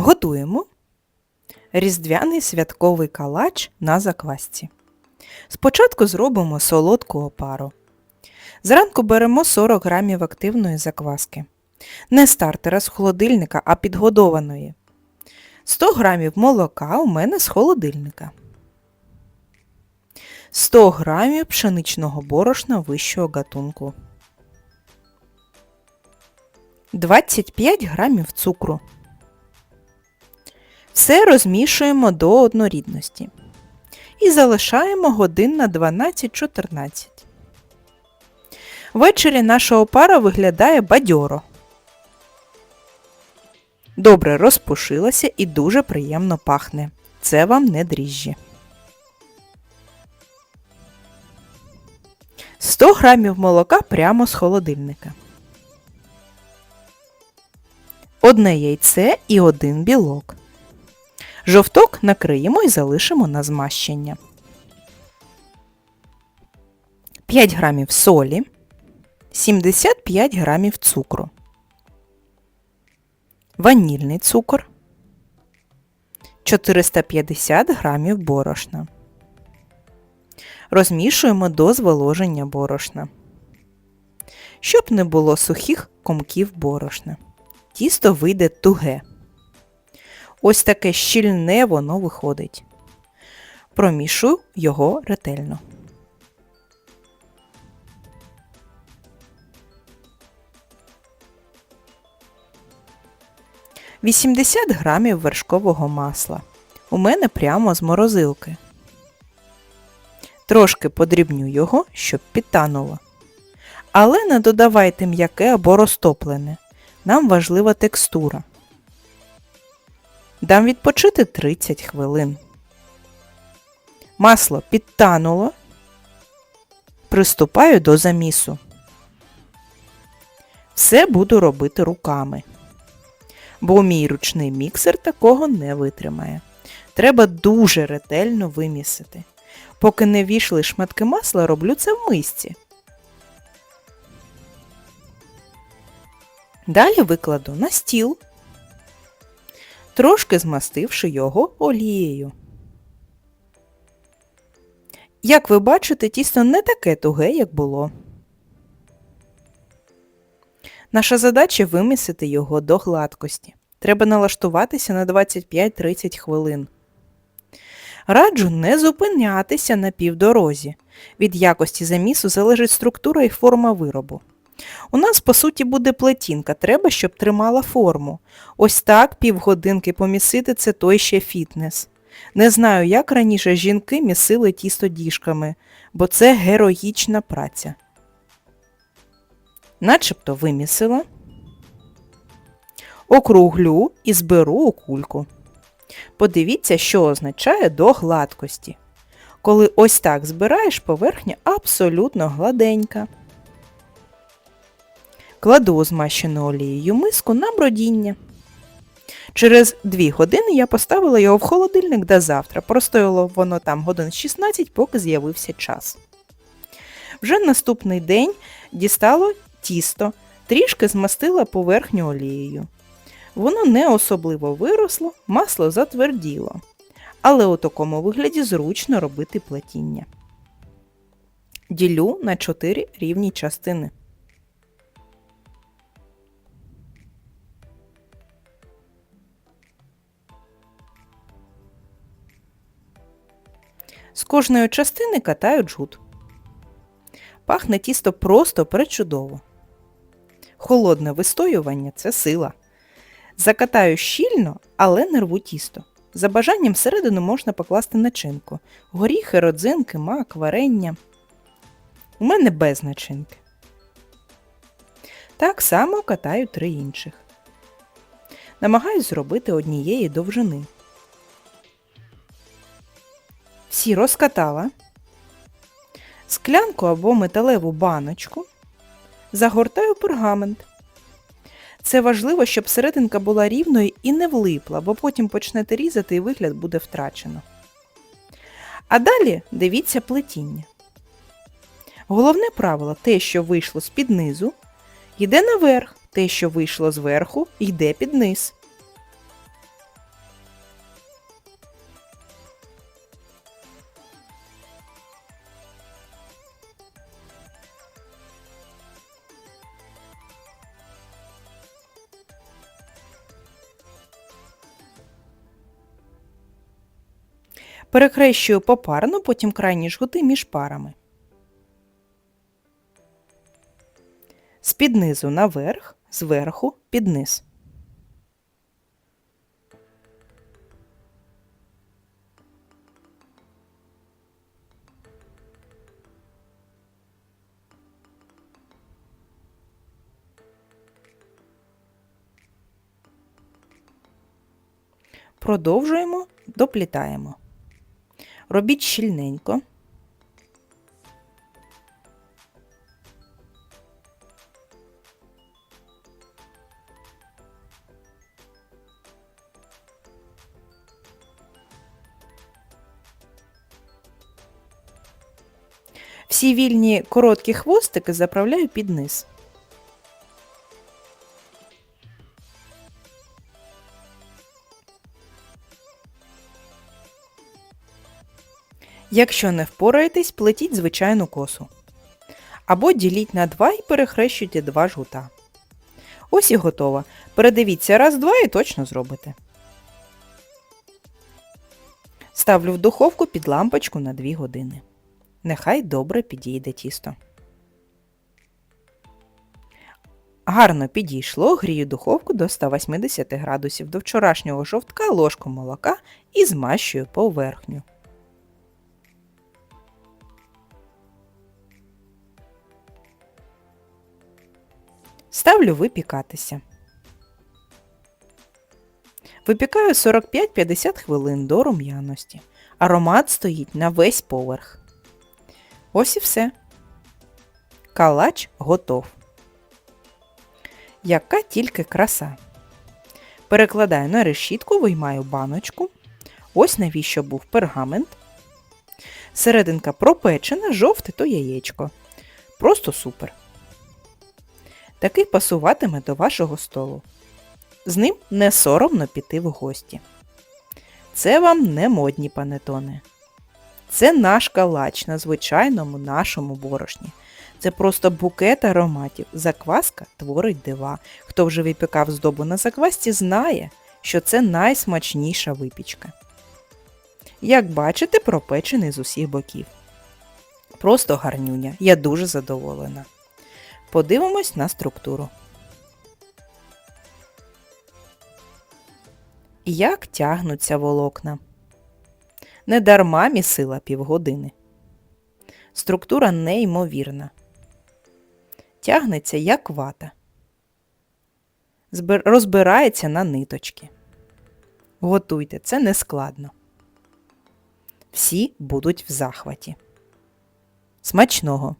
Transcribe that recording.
Готуємо різдвяний святковий калач на заквасці. Спочатку зробимо солодку опару. Зранку беремо 40 грамів активної закваски. Не стартера з холодильника, а підгодованої. 100 грамів молока у мене з холодильника. 100 грамів пшеничного борошна вищого гатунку. 25 грамів цукру. Все розмішуємо до однорідності. І залишаємо годин на 12-14. Ввечері наша опара виглядає бадьоро. Добре розпушилася і дуже приємно пахне. Це вам не дріжджі. 100 грамів молока прямо з холодильника. Одне яйце і один білок. Жовток накриємо і залишимо на змащення. 5 грамів солі, 75 грамів цукру, ванільний цукор, 450 грамів борошна. Розмішуємо до зволоження борошна. Щоб не було сухих комків борошна. Тісто вийде туге. Ось таке щільне воно виходить. Промішую його ретельно. Вісімдесят грамів вершкового масла. У мене прямо з морозилки. Трошки подрібню його, щоб підтануло. Але не додавайте м'яке або розтоплене. Нам важлива текстура. Дам відпочити 30 хвилин. Масло підтануло. Приступаю до замісу. Все буду робити руками. Бо мій ручний міксер такого не витримає. Треба дуже ретельно вимісити. Поки не війшли шматки масла, роблю це в мисці. Далі викладу на стіл, трошки змастивши його олією. Як ви бачите, тісто не таке туге, як було. Наша задача вимісити його до гладкості. Треба налаштуватися на 25-30 хвилин. Раджу не зупинятися на півдорозі. Від якості замісу залежить структура і форма виробу. У нас, по суті, буде плетінка, треба, щоб тримала форму. Ось так півгодинки помісити це той ще фітнес. Не знаю, як раніше жінки місили тісто діжками, бо це героїчна праця. Начебто вимісила, округлю і зберу у кульку. Подивіться, що означає до гладкості. Коли ось так збираєш, поверхня абсолютно гладенька. Кладу змащену олією миску на бродіння. Через 2 години я поставила його в холодильник до завтра. Простояло воно там годин 16, поки з'явився час. Вже наступний день дістало тісто, трішки змастила поверхню олією. Воно не особливо виросло, масло затверділо. Але у такому вигляді зручно робити плетіння. Ділю на 4 рівні частини. З кожної частини катаю джут. Пахне тісто просто пречудово. Холодне вистоювання це сила. Закатаю щільно, але не рву тісто. За бажанням всередину можна покласти начинку. Горіхи, родзинки, мак, варення. У мене без начинки. Так само катаю три інших. Намагаюсь зробити однієї довжини. Всі розкатала. Склянку або металеву баночку. Загортаю пергамент. Це важливо, щоб серединка була рівною і не влипла, бо потім почнете різати і вигляд буде втрачено. А далі дивіться плетіння. Головне правило те, що вийшло з-під низу, йде наверх, те, що вийшло зверху, йде під низ. Перехрещую попарно, потім крайні жгути між парами. З-під низу наверх, зверху під низ. Продовжуємо, доплітаємо. Робіть щільненько. Всі вільні короткі хвостики заправляю під низ. Якщо не впораєтесь, плетіть звичайну косу. Або діліть на два і перехрещуйте два жгута. Ось і готово. Передивіться раз-два і точно зробите. Ставлю в духовку під лампочку на 2 години. Нехай добре підійде тісто. Гарно підійшло, грію духовку до 180 градусів до вчорашнього жовтка ложку молока і змащую поверхню. Ставлю випікатися. Випікаю 45-50 хвилин до рум'яності. Аромат стоїть на весь поверх. Ось і все. Калач готов. Яка тільки краса. Перекладаю на решітку, виймаю баночку. Ось навіщо був пергамент. Серединка пропечена, жовте то яєчко. Просто супер. Такий пасуватиме до вашого столу. З ним не соромно піти в гості. Це вам не модні панетони. Це наш калач на звичайному нашому борошні. Це просто букет ароматів. Закваска творить дива. Хто вже випікав здобу на заквасці, знає, що це найсмачніша випічка. Як бачите, пропечений з усіх боків. Просто гарнюня. Я дуже задоволена. Подивимось на структуру. Як тягнуться волокна. Недарма місила півгодини. Структура неймовірна. Тягнеться як вата. Збир... Розбирається на ниточки. Готуйте, це не складно. Всі будуть в захваті. Смачного!